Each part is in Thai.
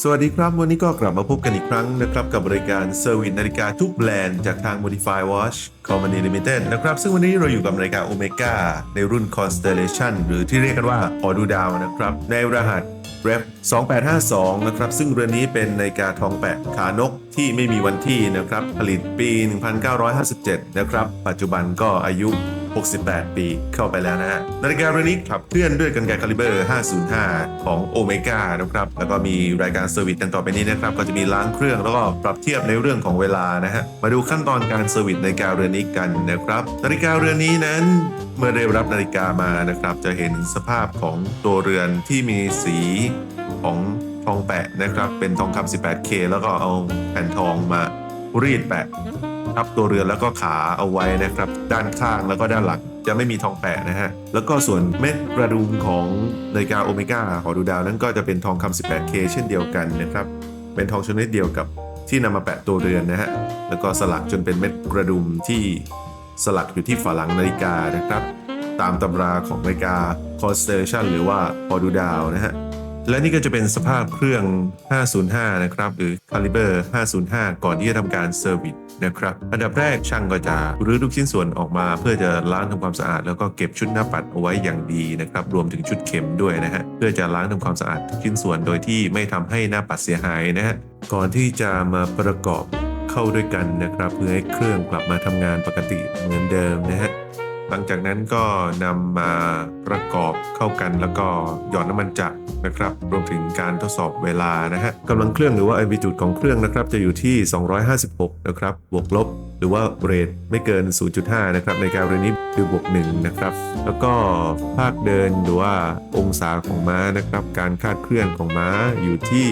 สวัสดีครับ วันนี้ก็กลับมาพบกันอีกครั้งนะครับ กับบริการเซอร์วิสนาฬิกาทุกแบรนด์จากทาง Modify Watch Company Limited นะครับ ซึ่งวันนี้เราอยู่กับนาฬิกา Omega ในรุ่น Constellation หรือที่เรียกกันว่าออดูดาวนะครับ ในรหัส Rep 2852 นะครับ ซึ่งเรือนนี้เป็นนาฬิกาทองแปะขานกที่ไม่มีวันที่นะครับ ผลิตปี 1957 นะครับ ปัจจุบันก็อายุ 68 ปีเข้าไปแล้วนะฮะนาฬิกาเรือนนี้ขับเคลื่อนด้วยกันไกรคาลิเบอร์ 505 ของโอเมก้านะครับ แล้วก็มีรายการเซอร์วิสดังต่อไปนี้นะครับ ก็จะมีล้างเครื่องแล้วก็ปรับเทียบในเรื่องของเวลานะฮะ มาดูขั้นตอนการเซอร์วิสนาฬิกาเรือนนี้กันนะครับ นาฬิกาเรือนนี้นั้นเมื่อได้รับนาฬิกามานะครับ จะเห็นสภาพของตัวเรือนที่มีสีของทองแปะนะครับ เป็นทองคำ 18K แล้วก็เอาแผ่นทองมารีดแปะ ทับตัวเรือแล้วก็ขาเอาไว้นะครับ ด้านข้างแล้วก็ด้านหลังจะไม่มีทองแปะนะฮะ แล้วก็ส่วนเม็ดกระดุมของนาฬิกาโอเมก้าหอดูดาวนั้นก็จะเป็นทองคำ 18K เช่นเดียวกันนะครับ เป็นทองชนิดเดียวกับที่นำมาแปะตัวเรือนนะฮะ แล้วก็สลักจนเป็นเม็ดกระดุมที่สลักอยู่ที่ฝาหลังนาฬิกานะครับ ตามตำราของนาฬิกา Constellation หรือว่าหอดูดาวนะฮะ และนี่ก็จะเป็นสภาพเครื่อง 505 นะครับ หรือ Caliber 505 ก่อนที่จะทำการเซอร์วิสนะครับ อันดับแรกช่างก็จะรื้อทุกชิ้นส่วนออกมา เพื่อจะล้างทำความสะอาด แล้วก็เก็บชุดหน้าปัดเอาไว้อย่างดีนะครับ รวมถึงชุดเข็มด้วยนะฮะ เพื่อจะล้างทำความสะอาดทุกชิ้นส่วนโดยที่ไม่ทำให้หน้าปัดเสียหายนะฮะ ก่อนที่จะมาประกอบเข้าด้วยกันนะครับ เพื่อให้เครื่องกลับมาทำงานปกติเหมือนเดิมนะฮะ หลังจากนั้นก็นำมาประกอบเข้ากันแล้วก็หยอนน้ำมันจักรนะครับ รวมถึงการทดสอบเวลานะฮะกำลังเครื่องหรือว่า ambitude ของเครื่องนะครับ จะอยู่ที่ 256 นะครับ บวกลบ หรือว่าเรทไม่เกิน 0.5 นะครับในการเรนนี้คือบวก1นะครับแล้วก็ภาคเดินหรือว่าองศาของม้านะครับการคาดเคลื่อนของม้าอยู่ที่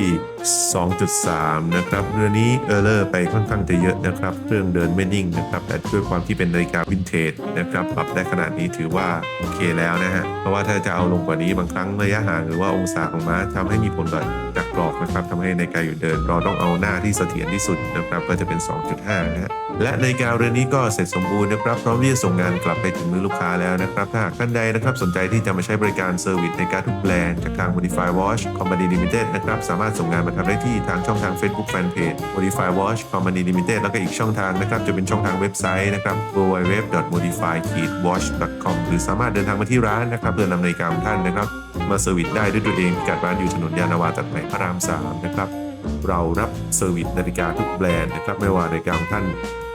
2.3 นะครับเรือนี้เออร์เลอร์ไปค่อนข้างจะเยอะนะครับเครื่องเดินไม่นิ่งนะครับแต่ด้วยความที่เป็นนาฬิกาวินเทจนะครับปรับได้ขนาดนี้ถือว่าโอเคแล้วนะฮะเพราะว่าถ้าจะเอาลงกว่านี้บางครั้งระยะห่างหรือว่าองศาของม้าทำให้มีผลต่อจากกรอกนะครับทำให้นาฬิกาอยู่เดินเราต้องเอาหน้าที่เสถียรที่สุดนะครับก็จะเป็น 2.5 นะฮะและนาฬิกาเรือนนี้ก็เสร็จสมบูรณ์นะครับพร้อมที่จะส่งงานกลับไปถึงมือลูกค้าแล้วนะครับถ้าหากท่านใดนะครับสนใจที่จะมาใช้บริการเซอร์วิสในการทุกแบรนด์จากทาง Modify Watch Company Limited นะครับสามารถส่งงานมาทำได้ที่ทางช่องทาง Facebook Fanpage Modify Watch Company Limited แล้วก็อีกช่องทางนะครับจะเป็นช่องทางเว็บไซต์นะครับ www.modify-watch.com หรือสามารถเดินทางมาที่ร้านนะครับเพื่อนำนาฬิกาของท่านนะครับ มาเซอร์วิสได้ด้วยตัวเองกัดร้านอยู่ถนนยานนาวาตัดใหม่พระราม3นะครับ เรารับเซอร์วิสนาฬิกาทุกแบรนด์นะครับไม่ว่านาฬิกาของท่าน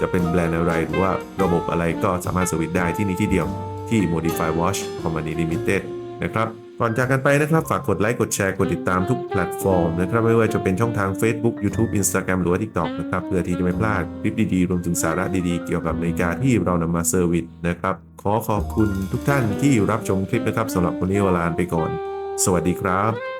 จะเป็นแบรนด์อะไร หรือว่าระบบอะไรก็สามารถเซอร์วิสได้ที่นี่ที่เดียวที่ Modify Watch Company Limited นะครับก่อนจากกันไปนะครับ ฝากกดไลค์ กดแชร์ กดติดตามทุกแพลตฟอร์มนะครับ ไม่ว่าจะเป็นช่องทาง Facebook YouTube Instagram หรือว่า TikTok นะครับ เพื่อที่จะไม่พลาดคลิปดีๆ รวมถึงสาระดีๆ เกี่ยวกับนาฬิกาที่เรานำมาเซอร์วิสนะครับ ขอขอบคุณทุกท่านที่รับชมคลิปนะครับสำหรับวันนี้เวลาไปก่อน สวัสดีครับ